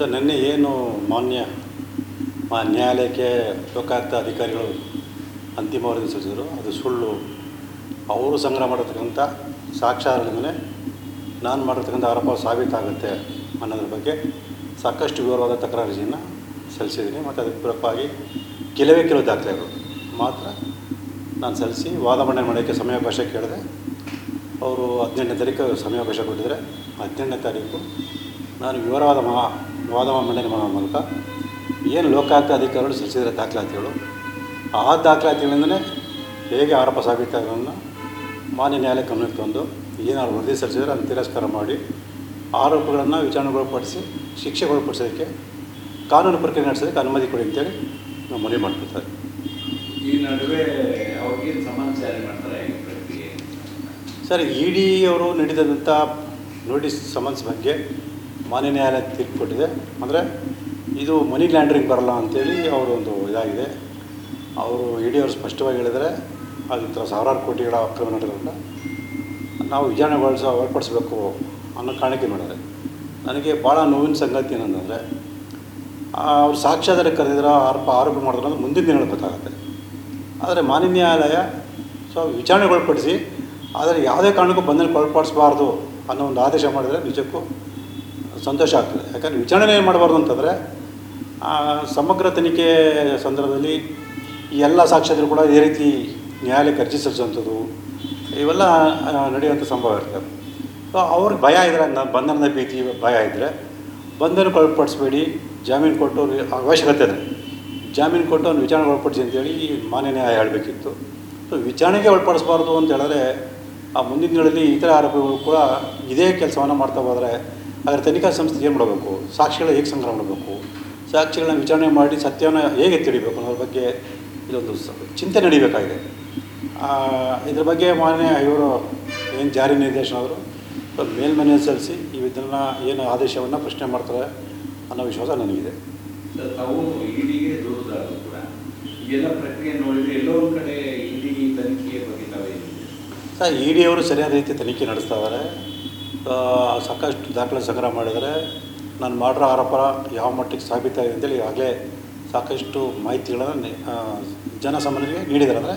So ನಿನ್ನೆ ಏನು ಮಾನ್ಯ ನ್ಯಾಯಾಲಯಕ್ಕೆ ಲೋಕಾಯುಕ್ತ ಅಧಿಕಾರಿಗಳು ಅಂತಿಮ ವರದಿ ಅದು ಸುಳ್ಳು. ಅವರು ಸಂಗ್ರಹ ಮಾಡಿರ್ತಕ್ಕಂಥ ಸಾಕ್ಷಾರದಿಂದಲೇ ನಾನು ಮಾಡಿರ್ತಕ್ಕಂಥ ಆರೋಪ ಸಾಬೀತಾಗುತ್ತೆ ಅನ್ನೋದ್ರ ಬಗ್ಗೆ ಸಾಕಷ್ಟು ವಿವರವಾದ ತಕರಾರಿಯನ್ನು ಸಲ್ಲಿಸಿದ್ದೀನಿ. ಮತ್ತು ಅದಕ್ಕೆ ಪೂರಕವಾಗಿ ಕೆಲವೇ ಕೆಲವು ದಾಖಲೆಗಳು ಮಾತ್ರ ನಾನು ಸಲ್ಲಿಸಿ ವಾದ ಮಂಡನೆ ಮಾಡೋಕ್ಕೆ ಸಮಯಾವಕಾಶ ಕೇಳಿದೆ. ಅವರು ಹದಿನೆಂಟನೇ ತಾರೀಕು ಸಮಯಾವಕಾಶ ಕೊಟ್ಟಿದ್ದಾರೆ. ಹದಿನೆಂಟನೇ ತಾರೀಕು ನಾನು ವಿವರವಾದ ಮಹಾ ವಾದ ಮಂಡನೆ ಮಾಡೋ ಮೂಲಕ ಏನು ಲೋಕಾಯುಕ್ತ ಅಧಿಕಾರಿಗಳು ಸಲ್ಲಿಸಿದರೆ ದಾಖಲಾತಿಗಳು ಆ ದಾಖಲಾತಿಗಳಿಂದಲೇ ಹೇಗೆ ಆರೋಪ ಸಾಬೀತಾಗಳನ್ನು ಮಾನ್ಯ ನ್ಯಾಯಾಲಯಕ್ಕೆ ಗಮನಕ್ಕೆ ತಂದು ಏನಾದ್ರು ವರದಿ ಸಲ್ಲಿಸಿದರೆ ಅದನ್ನು ತಿರಸ್ಕಾರ ಮಾಡಿ ಆರೋಪಗಳನ್ನು ವಿಚಾರಣೆಗೊಳಪಡಿಸಿ ಶಿಕ್ಷೆಗೊಳಪಡಿಸೋದಕ್ಕೆ ಕಾನೂನು ಪ್ರಕ್ರಿಯೆ ನಡೆಸೋದಕ್ಕೆ ಅನುಮತಿ ಕೊಡಿ ಅಂತೇಳಿ ನಾವು ಮನವಿ ಮಾಡ್ಕೊಳ್ತಾರೆ ಈ ನಡುವೆ ಸರ್ ಇ ಡಿ ಅವರು ನೀಡಿದಂಥ ನೋಟಿಸ್ ಸಮನ್ಸ್ ಬಗ್ಗೆ ಮಾನ್ಯ ನ್ಯಾಯಾಲಯ ತೀರ್ಪು ಕೊಟ್ಟಿದೆ ಅಂದರೆ ಇದು ಮನಿ ಲ್ಯಾಂಡ್ರಿಂಗ್ ಬರಲ್ಲ ಅಂತೇಳಿ ಅವರು ಒಂದು ಇದಾಗಿದೆ. ಅವರು ಇ ಡಿ ಅವರು ಸ್ಪಷ್ಟವಾಗಿ ಹೇಳಿದರೆ ಅದು ಥರ ಸಾವಿರಾರು ಕೋಟಿಗಳ ಅಕ್ರಮ ನಡೆಯೋದ್ರಿಂದ ನಾವು ವಿಚಾರಣೆಗೊಳಿಸ ಒಳಪಡಿಸ್ಬೇಕು ಅನ್ನೋ ಕಾರಣಕ್ಕೆ ಮಾಡಿದ್ದಾರೆ. ನನಗೆ ಭಾಳ ನೋವಿನ ಸಂಗತಿ ಏನಂತಂದರೆ ಅವ್ರು ಸಾಕ್ಷ್ಯಾಧಾರ ಕರೆದಿದ್ರೆ ಆರೋಪ ಆರೋಪ ಮಾಡಿದ್ರೆ ಅಂದ್ರೆ ಮುಂದಿನ ದಿನಗಳು ಗೊತ್ತಾಗುತ್ತೆ. ಆದರೆ ಮಾನ್ಯ ನ್ಯಾಯಾಲಯ ಸೊ ವಿಚಾರಣೆಗೊಳಪಡಿಸಿ, ಆದರೆ ಯಾವುದೇ ಕಾರಣಕ್ಕೂ ಬಂಧನಕ್ಕೆ ಒಳಪಡಿಸಬಾರ್ದು ಅನ್ನೋ ಒಂದು ಆದೇಶ ಮಾಡಿದರೆ ನಿಜಕ್ಕೂ ಸಂತೋಷ ಆಗ್ತದೆ. ಯಾಕಂದರೆ ವಿಚಾರಣೆ ಏನು ಮಾಡಬಾರ್ದು ಅಂತಂದರೆ ಸಮಗ್ರ ತನಿಖೆ ಸಂದರ್ಭದಲ್ಲಿ ಈ ಎಲ್ಲ ಸಾಕ್ಷ್ಯಗಳು ಕೂಡ ಇದೇ ರೀತಿ ನ್ಯಾಯಾಲಯಕ್ಕೆ ಅರ್ಜಿ ಸಲ್ಲಿಸುವಂಥದ್ದು, ಇವೆಲ್ಲ ನಡೆಯುವಂಥ ಸಂಭವ ಇರ್ತದೆ ಸೊ ಅವ್ರಿಗೆ ಭಯ ಇದ್ದರೆ ಬಂಧನದ ಭೀತಿ ಭಯ ಇದ್ದರೆ ಬಂಧನ ಒಳಪಡಿಸ್ಬೇಡಿ. ಜಾಮೀನು ಕೊಟ್ಟು ಅವಶ್ಯಕತೆ ಇದೆ. ಜಾಮೀನು ಕೊಟ್ಟು ಅವ್ನು ವಿಚಾರಣೆಗೆ ಒಳಪಡಿಸಿ ಅಂತೇಳಿ ಮಾನ್ಯ ನ್ಯಾಯ ಹೇಳಬೇಕಿತ್ತು. ಸೊ ವಿಚಾರಣೆಗೆ ಒಳಪಡಿಸಬಾರ್ದು ಅಂತ ಹೇಳಿದ್ರೆ, ಆ ಮುಂದಿನ ದಿನಗಳಲ್ಲಿ ಇತರ ಆರೋಪಿಗಳು ಕೂಡ ಇದೇ ಕೆಲಸವನ್ನು ಮಾಡ್ತಾ ಹೋದರೆ ಅದರ ತನಿಖಾ ಸಂಸ್ಥೆ ಏನು ಮಾಡಬೇಕು? ಸಾಕ್ಷಿಗಳ ಹೇಗೆ ಸಂಗ್ರಹ ಮಾಡಬೇಕು? ಸಾಕ್ಷಿಗಳನ್ನ ವಿಚಾರಣೆ ಮಾಡಿ ಸತ್ಯವನ್ನು ಹೇಗೆ ತಿಳಿಬೇಕು ಅನ್ನೋದ್ರ ಬಗ್ಗೆ ಇದೊಂದು ಚಿಂತೆ ನಡೀಬೇಕಾಗಿದೆ. ಇದ್ರ ಬಗ್ಗೆ ಮಾನ್ಯ ಇವರು ಏನು ಜಾರಿ ನಿರ್ದೇಶನವರು ಸ್ವಲ್ಪ ಮೇಲ್ಮನೆ ಸಲ್ಲಿಸಿ ಇದನ್ನ ಏನು ಆದೇಶವನ್ನು ಪ್ರಶ್ನೆ ಮಾಡ್ತಾರೆ ಅನ್ನೋ ವಿಶ್ವಾಸ ನನಗಿದೆ. ಸರ್ ತಾವು ಇಡಿಗೆ ದೂರದಾರರು ಕೂಡ. ಈಗೆಲ್ಲ ಪ್ರಕ್ರಿಯೆ ನೋಡಿದ್ರೆ ಎಲ್ಲೋ ಒಂದು ಕಡೆ ಇಡಿ ತನಿಖೆಯ ಬಗ್ಗೆ ತಾವೇ ಸರ್ ಇ ಡಿ ಅವರು ಸರಿಯಾದ ರೀತಿ ತನಿಖೆ ನಡೆಸ್ತಾ ಇದ್ದಾರೆ. ಸಾಕಷ್ಟು ದಾಖಲೆ ಸಂಗ್ರಹ ಮಾಡಿದರೆ ನಾನು ಮಾಡಿರೋ ಆರೋಪ ಯಾವ ಮಟ್ಟಿಗೆ ಸಾಬೀತಾಗಿದೆ ಅಂತೇಳಿ ಈಗಾಗಲೇ ಸಾಕಷ್ಟು ಮಾಹಿತಿಗಳನ್ನು ಜನಸಾಮಾನ್ಯರಿಗೆ ನೀಡಿದ್ದಾರೆ. ಅಂದರೆ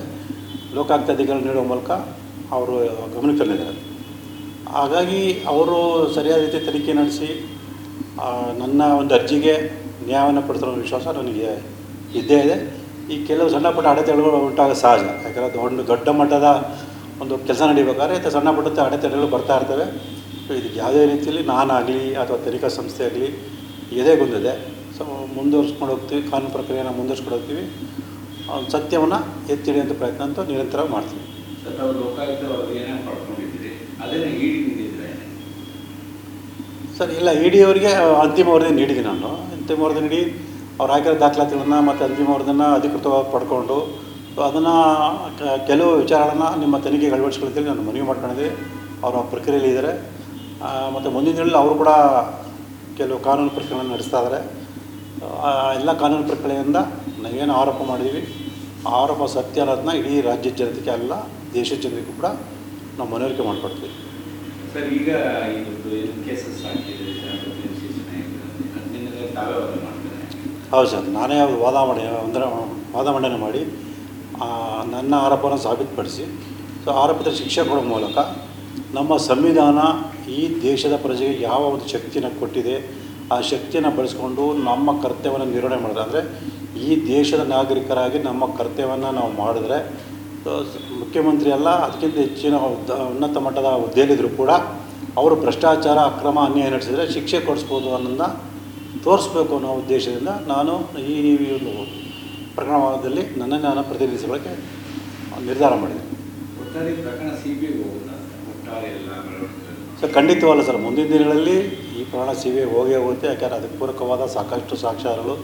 ಲೋಕಾಯುಕ್ತ ನೀಡುವ ಮೂಲಕ ಅವರು ಗಮನಕ್ಕೆ ತಂದಿದ್ದಾರೆ ಹಾಗಾಗಿ ಅವರು ಸರಿಯಾದ ರೀತಿ ತನಿಖೆ ನಡೆಸಿ ನನ್ನ ಒಂದು ಅರ್ಜಿಗೆ ನ್ಯಾಯವನ್ನು ಪಡಿಸಿರೋ ವಿಶ್ವಾಸ ನನಗೆ ಇದ್ದೇ ಇದೆ. ಈ ಕೆಲವು ಸಣ್ಣ ಪುಟ್ಟ ಅಡೆತಡೆಗಳು ಉಂಟಾಗ ಸಹಜ. ಯಾಕಂದರೆ ಒಂದು ದೊಡ್ಡ ಮಟ್ಟದ ಒಂದು ಕೆಲಸ ನಡೀಬೇಕಾದ್ರೆ ಸಣ್ಣ ಪುಟ್ಟ ಅಡೆತಡೆಗಳು ಬರ್ತಾ ಇರ್ತವೆ. ಸೊ ಇದಕ್ಕೆ ಯಾವುದೇ ರೀತಿಯಲ್ಲಿ ನಾನಾಗಲಿ ಅಥವಾ ತನಿಖಾ ಸಂಸ್ಥೆ ಆಗಲಿ ಎದೆಗುಂದಿದೆ ಸೊ ಮುಂದುವರ್ಸ್ಕೊಂಡು ಹೋಗ್ತೀವಿ ಕಾನೂನು ಪ್ರಕ್ರಿಯೆನ ಮುಂದುವರ್ಸ್ಕೊಂಡು ಹೋಗ್ತೀವಿ. ಸತ್ಯವನ್ನು ಎತ್ತಿಡಿಯುವಂಥ ಪ್ರಯತ್ನ ಅಂತ ನಿರಂತರ ಮಾಡ್ತೀವಿ. ಸರ್ ವರದಿಯನ್ನೇ ಇಲ್ಲ ಇ ಡಿ ಅವರಿಗೆ ಅಂತಿಮ ವರದಿ ನೀಡಿದ್ದೀನಿ ನಾನು. ಅಂತಿಮ ವರದಿ ನೀಡಿ ಅವ್ರು ಹಾಕಿರೋ ದಾಖಲಾತಿಗಳನ್ನ ಮತ್ತು ಅಂತಿಮ ವರದಿನ ಅಧಿಕೃತವಾಗಿ ಪಡ್ಕೊಂಡು ಸೊ ಅದನ್ನು ಕೆಲವು ವಿಚಾರಗಳನ್ನು ನಿಮ್ಮ ತನಿಖೆಗೆ ಅಳವಡಿಸ್ಕೊಳ್ತೀನಿ ನಾನು ಮನವಿ ಮಾಡ್ಕೊಂಡಿದ್ದೆ. ಅವರು ಆ ಪ್ರಕ್ರಿಯೆಯಲ್ಲಿ ಇದ್ದಾರೆ ಮತ್ತು ಮುಂದಿನ ದಿನಗಳಲ್ಲಿ ಅವರು ಕೂಡ ಕೆಲವು ಕಾನೂನು ಪ್ರಕ್ರಿಯೆಗಳನ್ನು ನಡೆಸ್ತಾ ಇದ್ದಾರೆ. ಎಲ್ಲ ಕಾನೂನು ಪ್ರಕ್ರಿಯೆಯಿಂದ ನಾವೇನು ಆರೋಪ ಮಾಡಿದ್ದೀವಿ ಆ ಆರೋಪ ಸತ್ಯ ಅನ್ನೋದನ್ನ ಇಡೀ ರಾಜ್ಯ ಜನತೆಗೆ ಅಲ್ಲ ದೇಶದ ಜನರಿಗೂ ಕೂಡ ನಾವು ಮನವರಿಕೆ ಮಾಡಿಕೊಡ್ತೀವಿ. ಸರ್ ಈಗ ಕೇಸಸ್ ಹೌದು ಸರ್ ನಾನೇ ಅದು ವಾದ ಮಾಡಿ ಅಂದರೆ ವಾದ ಮಂಡನೆ ಮಾಡಿ ನನ್ನ ಆರೋಪವನ್ನು ಸಾಬೀತುಪಡಿಸಿ ಸೊ ಆರೋಪದ ಶಿಕ್ಷೆ ಕೊಡೋ ಮೂಲಕ ನಮ್ಮ ಸಂವಿಧಾನ ಈ ದೇಶದ ಪ್ರಜೆಗೆ ಯಾವ ಒಂದು ಶಕ್ತಿಯನ್ನು ಕೊಟ್ಟಿದೆ, ಆ ಶಕ್ತಿಯನ್ನು ಬಳಸ್ಕೊಂಡು ನಮ್ಮ ಕರ್ತವ್ಯವನ್ನು ನಿರ್ವಹಣೆ ಮಾಡಿದ್ರೆ, ಅಂದರೆ ಈ ದೇಶದ ನಾಗರಿಕರಾಗಿ ನಮ್ಮ ಕರ್ತವ್ಯವನ್ನು ನಾವು ಮಾಡಿದ್ರೆ ಮುಖ್ಯಮಂತ್ರಿ ಅಲ್ಲ, ಅದಕ್ಕಿಂತ ಹೆಚ್ಚಿನ ಉನ್ನತ ಮಟ್ಟದ ಹುದ್ದೆಯಲ್ಲಿದ್ದರೂ ಕೂಡ ಅವರು ಭ್ರಷ್ಟಾಚಾರ, ಅಕ್ರಮ ಅನ್ಯಾಯ ನಡೆಸಿದರೆ ಶಿಕ್ಷೆ ಕೊಡಿಸ್ಬೋದು ಅನ್ನೋದನ್ನ ತೋರಿಸ್ಬೇಕು ಅನ್ನೋ ಉದ್ದೇಶದಿಂದ ನಾನು ಈ ಒಂದು ಪ್ರಕರಣದಲ್ಲಿ ನನ್ನನ್ನು ನಾನು ಪ್ರತಿನಿಧಿಸಲಿಕ್ಕೆ ನಿರ್ಧಾರ ಮಾಡಿದೆ. ಒಟ್ಟಾರೆ ಪ್ರಕರಣ ಸಿ ಬಿ ಖಂಡಿತವಲ್ಲ ಸರ್, ಮುಂದಿನ ದಿನಗಳಲ್ಲಿ ಈ ಪ್ರಾಣ ಸಿ ಬಿ ಐ ಹೋಗೇ ಹೋಗುತ್ತೆ, ಯಾಕಂದರೆ ಅದಕ್ಕೆ ಪೂರಕವಾದ ಸಾಕಷ್ಟು ಸಾಕ್ಷ್ಯಗಳು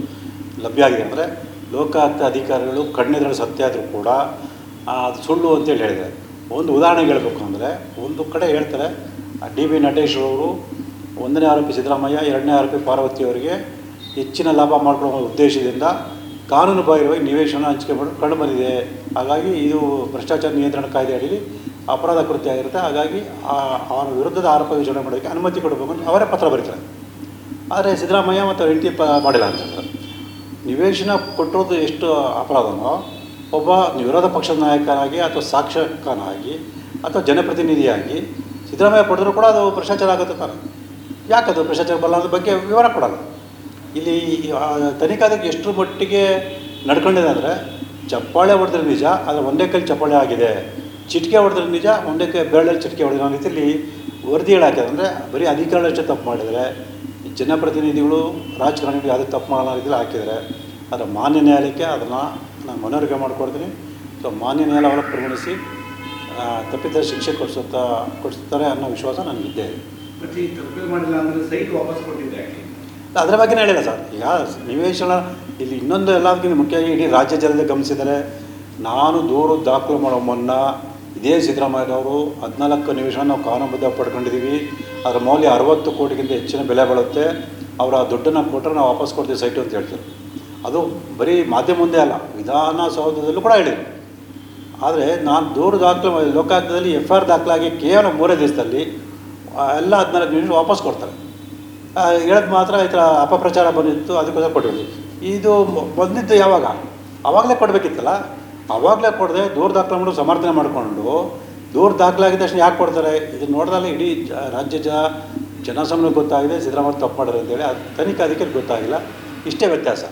ಲಭ್ಯ ಆಗಿದೆ. ಅಂದರೆ ಲೋಕಾಯುಕ್ತ ಅಧಿಕಾರಿಗಳು ಕಣ್ಣೆದರ ಸತ್ಯ ಆದರೂ ಕೂಡ ಅದು ಸುಳ್ಳು ಅಂತೇಳಿ ಹೇಳಿದ್ದಾರೆ. ಒಂದು ಉದಾಹರಣೆ ಹೇಳಬೇಕು ಅಂದರೆ, ಒಂದು ಕಡೆ ಹೇಳ್ತಾರೆ, ಡಿ ನಟೇಶ್ ಅವರು ಒಂದನೇ ಆರೋಪಿ ಸಿದ್ದರಾಮಯ್ಯ, ಎರಡನೇ ಆರೋಪಿ ಪಾರ್ವತಿ ಅವರಿಗೆ ಹೆಚ್ಚಿನ ಲಾಭ ಮಾಡಿಕೊಳ್ಳುವ ಉದ್ದೇಶದಿಂದ ಕಾನೂನು ಬಾಹಿರವಾಗಿ ನಿವೇಶನ ಹಂಚಿಕೆ ಮಾಡಿ, ಕಂಡು ಬಂದಿದೆ. ಹಾಗಾಗಿ ಇದು ಭ್ರಷ್ಟಾಚಾರ ನಿಯಂತ್ರಣ ಕಾಯ್ದೆ ಅಡಿಯಲ್ಲಿ ಅಪರಾಧ ಕೃತ್ಯ ಆಗಿರುತ್ತೆ ಹಾಗಾಗಿ ಆ ಅವರ ವಿರುದ್ಧದ ಆರೋಪ ವಿಚಾರಣೆ ಮಾಡೋಕ್ಕೆ ಅನುಮತಿ ಕೊಡಬೇಕು ಅಂತ ಅವರೇ ಪತ್ರ ಬರೀತಾರೆ. ಆದರೆ ಸಿದ್ದರಾಮಯ್ಯ ಮತ್ತು ಎನ್ ಟಿ ಪ, ಮಾಡಿಲ್ಲ ಅಂತ ಹೇಳ್ತಾರೆ. ನಿವೇಶನ ಕೊಟ್ಟಿರೋದು ಎಷ್ಟು ಅಪರಾಧನೋ, ಒಬ್ಬ ವಿರೋಧ ಪಕ್ಷದ ನಾಯಕನಾಗಿ ಅಥವಾ ಸಾಕ್ಷಕನಾಗಿ ಅಥವಾ ಜನಪ್ರತಿನಿಧಿಯಾಗಿ ಸಿದ್ದರಾಮಯ್ಯ ಪಡೆದರೂ ಕೂಡ ಅದು ಭ್ರಷ್ಟಾಚಾರ ಆಗುತ್ತೆ ತಾನೆ. ಅದು ಭ್ರಷ್ಟಾಚಾರ ಬರಲ್ಲ ಅನ್ನೋದ್ರ ಬಗ್ಗೆ ವಿವರ ಕೊಡಲ್ಲ. ಇಲ್ಲಿ ತನಿಖಾದಕ್ಕೆ ಎಷ್ಟು ಮಟ್ಟಿಗೆ ನಡ್ಕೊಂಡಿದೆ ಅಂದರೆ, ಚಪ್ಪಾಳೆ ಹೊಡೆದ್ರೆ ನಿಜ, ಆದರೆ ಒಂದೇ ಕೈ ಚಪ್ಪಾಳೆ ಆಗಿದೆ. ಚಿಟಿಕೆ ಹೊಡೆದ್ರೆ ನಿಜ ಒಂದಕ್ಕೆ ಬೆರಳಲ್ಲಿ ಚಿಟಿಕೆ ಹೊಡೆದ್ರೆ ಅನ್ನೋ ರೀತಿಯಲ್ಲಿ ವರದಿ ಹಾಕಿದೆ ಅಂದರೆ ಬರೀ ಅಧಿಕಾರಿಗಳಷ್ಟೇ ತಪ್ಪು ಮಾಡಿದರೆ ಜನಪ್ರತಿನಿಧಿಗಳು ರಾಜಕಾರಣಿಗಳು ಯಾವುದೇ ತಪ್ಪು ಮಾಡೋ ರೀತಿಯಲ್ಲಿ ಹಾಕಿದ್ದಾರೆ ಆದರೆ ಮಾನ್ಯ ನ್ಯಾಯಾಲಯಕ್ಕೆ ಅದನ್ನು ನಾನು ಮನವರಿಕೆ ಮಾಡಿಕೊಡ್ತೀನಿ. ಸೊ ಮಾನ್ಯ ನ್ಯಾಯಾಲಯ ಅವರ ಪರಿಗಣಿಸಿ ತಪ್ಪಿತರ ತಪ್ಪಿದ ಶಿಕ್ಷೆ ಕೊಡಿಸುತ್ತ ಕೊಡಿಸುತ್ತಾರೆ ಅನ್ನೋ ವಿಶ್ವಾಸ ನನಗಿದ್ದೆ ಅಂದ್ರೆ ಅದರ ಬಗ್ಗೆನೇ ಹೇಳಿಲ್ಲ ಸರ್. ಈಗ ನಿವೇಶನ ಇಲ್ಲಿ ಇನ್ನೊಂದು ಎಲ್ಲದಕ್ಕಿಂತ ಮುಖ್ಯವಾಗಿ ಇಡೀ ರಾಜ್ಯ ಜನತೆ ಗಮನಿಸಿದರೆ ನಾನು ದೂರು ದಾಖಲು ಮಾಡೋ ಮುನ್ನ ಇದೇ ಸಿದ್ದರಾಮಯ್ಯನವರು ಹದಿನಾಲ್ಕು ನಿಮಿಷ ನಾವು ಕಾನೂನುಬದ್ಧ ಪಡ್ಕೊಂಡಿದ್ದೀವಿ. ಅದರ ಮೌಲ್ಯ ಅರವತ್ತು ಕೋಟಿಗಿಂತ ಹೆಚ್ಚಿನ ಬೆಲೆ ಬಾಳುತ್ತೆ. ಅವರ ದುಡ್ಡನ್ನು ಕೊಟ್ಟರೆ ನಾವು ವಾಪಸ್ ಕೊಡ್ತೀವಿ ಸೈಟು ಅಂತ ಹೇಳ್ತಾರೆ. ಅದು ಬರೀ ಮಾಧ್ಯಮ ಮುಂದೆ ಅಲ್ಲ ವಿಧಾನಸೌಧದಲ್ಲೂ ಕೂಡ ಹೇಳಿದರು. ಆದರೆ ನಾನು ದೂರು ದಾಖಲೆ ಲೋಕಾಯುಕ್ತದಲ್ಲಿ ಎಫ್ ಆರ್ ದಾಖಲಾಗಿ ಕೇವಲ ಮೂರೇ ದಿವಸದಲ್ಲಿ ಆ, ಎಲ್ಲ ಹದಿನಾಲ್ಕು ನಿಮಿಷ ವಾಪಸ್ ಕೊಡ್ತಾರೆ. ಹೇಳೋದು ಮಾತ್ರ ಈ ಥರ ಅಪಪ್ರಚಾರ ಬಂದಿತ್ತು ಅದಕ್ಕೋಸ್ಕರ ಕೊಟ್ಟಿದ್ವಿ ಇದು ಬಂದಿದ್ದು ಯಾವಾಗ? ಆವಾಗಲೇ ಕೊಡಬೇಕಿತ್ತಲ್ಲ? ಆವಾಗಲೇ ಕೊಡದೆ ದೂರ ದಾಖಲೆ ಸಮರ್ಥನೆ ಮಾಡಿಕೊಂಡು, ದೂರ ದಾಖಲಾಗಿದ ತಕ್ಷಣ ಯಾಕೆ ಕೊಡ್ತಾರೆ? ಇದು ನೋಡಿದ್ರೆ ಇಡೀ ರಾಜ್ಯ ಜ ಜನಸಾಮಾನ್ಯಕ್ಕೆ ಗೊತ್ತಾಗಿದೆ, ಸಿದ್ದರಾಮಯ್ಯ ತಪ್ಪು ಮಾಡಿದ್ರು ಅಂತೇಳಿ. ಅದು ತನಿಖಾಧಿಕಾರಿಗೆ ಗೊತ್ತಾಗಿಲ್ಲ. ಇಷ್ಟೇ ವ್ಯತ್ಯಾಸ.